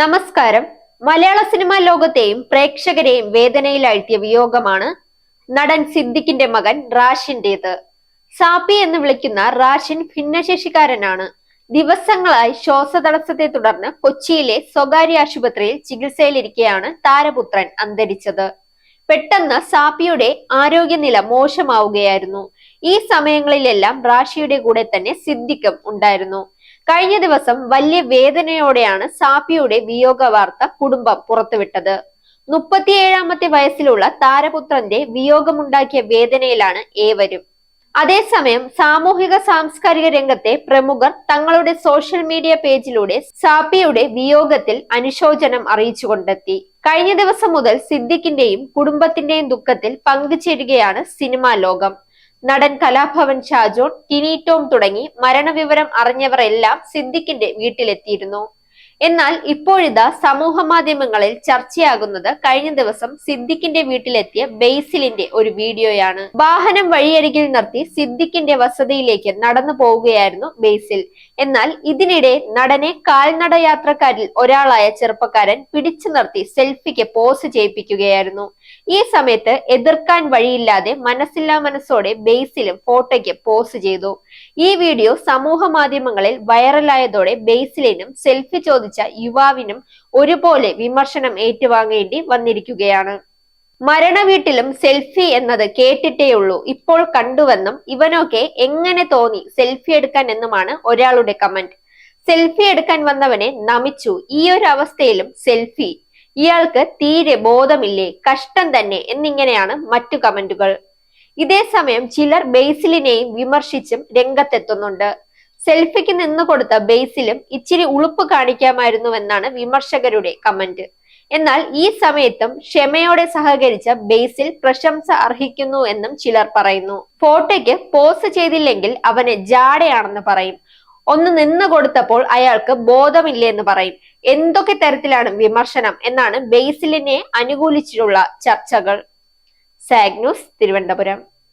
നമസ്കാരം. മലയാള സിനിമാ ലോകത്തെയും പ്രേക്ഷകരെയും വേദനയിലാഴ്ത്തിയ വിയോഗമാണ് നടൻ സിദ്ദിഖിന്റെ മകൻ റാഷിന്റേത്. സാപ്പി എന്ന് വിളിക്കുന്ന റാഷിൻ ഭിന്നശേഷിക്കാരനാണ്. ദിവസങ്ങളായി ശ്വാസതടസ്സത്തെ തുടർന്ന് കൊച്ചിയിലെ സ്വകാര്യ ആശുപത്രിയിൽ ചികിത്സയിലിരിക്കെയാണ് താരപുത്രൻ അന്തരിച്ചത്. പെട്ടെന്ന് സാപ്പിയുടെ ആരോഗ്യനില മോശമാവുകയായിരുന്നു. ഈ സമയങ്ങളിലെല്ലാം റാഷിയുടെ കൂടെ തന്നെ സിദ്ദിഖും ഉണ്ടായിരുന്നു. കഴിഞ്ഞ ദിവസം വലിയ വേദനയോടെയാണ് സാപ്പിയുടെ വിയോഗ വാർത്ത കുടുംബം പുറത്തുവിട്ടത്. മുപ്പത്തിയേഴാമത്തെ വയസ്സിലുള്ള താരപുത്രന്റെ വിയോഗമുണ്ടാക്കിയ വേദനയിലാണ് ഏവരും. അതേസമയം സാമൂഹിക സാംസ്കാരിക രംഗത്തെ പ്രമുഖർ തങ്ങളുടെ സോഷ്യൽ മീഡിയ പേജിലൂടെ സാപ്പിയുടെ വിയോഗത്തിൽ അനുശോചനം അറിയിച്ചുകൊണ്ടെത്തി കഴിഞ്ഞ ദിവസം മുതൽ സിദ്ദിഖിന്റെയും കുടുംബത്തിന്റെയും ദുഃഖത്തിൽ പങ്കുചേരുകയാണ് സിനിമാ ലോകം. നടൻ കലാഭവൻ ഷാജോൺ ടിനി ടോം തുടങ്ങി മരണവിവരം അറിഞ്ഞവരെല്ലാം സിദ്ദിഖിന്റെ വീട്ടിലെത്തിയിരുന്നു. എന്നാൽ ഇപ്പോഴിതാ സമൂഹ മാധ്യമങ്ങളിൽ ചർച്ചയാകുന്നത് കഴിഞ്ഞ ദിവസം സിദ്ദിഖിന്റെ വീട്ടിലെത്തിയ ബെയ്സിലിന്റെ ഒരു വീഡിയോയാണ്. വാഹനം വഴിയരികിൽ നിർത്തി സിദ്ദിഖിന്റെ വസതിയിലേക്ക് നടന്നു പോവുകയായിരുന്നു ബെയ്സിൽ എന്നാൽ ഇതിനിടെ നടനെ കാൽനട യാത്രക്കാരിൽ ഒരാളായ ചെറുപ്പക്കാരൻ പിടിച്ചു നിർത്തി സെൽഫിക്ക് പോസ് ചെയ്യിപ്പിക്കുകയായിരുന്നു. ഈ സമയത്ത് എതിർക്കാൻ വഴിയില്ലാതെ മനസ്സില്ലാ മനസ്സോടെ ബെയ്സിലും ഫോട്ടോയ്ക്ക് പോസ് ചെയ്തു. ഈ വീഡിയോ സമൂഹ മാധ്യമങ്ങളിൽ വൈറലായതോടെ ബെയ്സിലിനും സെൽഫി ചോദിച്ച യുവാവിനും ഒരുപോലെ വിമർശനം ഏറ്റുവാങ്ങേണ്ടി വന്നിരിക്കുകയാണ്. മരണ വീട്ടിലും സെൽഫി എന്നത് കേട്ടിട്ടേയുള്ളൂ. ഇപ്പോൾ കണ്ടുവെന്നും ഇവനൊക്കെ എങ്ങനെ തോന്നി സെൽഫി എടുക്കാൻ എന്നുമാണ് ഒരാളുടെ കമന്റ്. സെൽഫി എടുക്കാൻ വന്നവനെ നമിച്ചു. ഈ ഒരു അവസ്ഥയിലും സെൽഫി. ഇയാൾക്ക് തീരെ ബോധമില്ലേ കഷ്ടം തന്നെ എന്നിങ്ങനെയാണ് മറ്റു കമന്റുകൾ. ഇതേസമയം ചിലർ ബേസിലിനെയും വിമർശിച്ചും രംഗത്തെത്തുന്നുണ്ട്. സെൽഫിക്ക് നിന്ന് കൊടുത്ത ബേസിലും ഇച്ചിരി ഉളുപ്പ് കാണിക്കാമായിരുന്നുവെന്നാണ് വിമർശകരുടെ കമന്റ്. എന്നാൽ ഈ സമയത്തും ക്ഷമയോടെ സഹകരിച്ച ബേസിൽ പ്രശംസ അർഹിക്കുന്നു എന്നും ചിലർ പറയുന്നു. ഫോട്ടോയ്ക്ക് പോസ് ചെയ്തില്ലെങ്കിൽ അവന് ജാടയാണെന്ന് പറയും. ഒന്ന് നിന്ന് കൊടുത്തപ്പോൾ അയാൾക്ക് ബോധമില്ലെന്ന് പറയും. എന്തൊക്കെ തരത്തിലാണ് വിമർശനം എന്നാണ് ബേസിലിനെ അനുകൂലിച്ചിട്ടുള്ള ചർച്ചകൾ. സാഗ്നൂസ് തിരുവനന്തപുരം.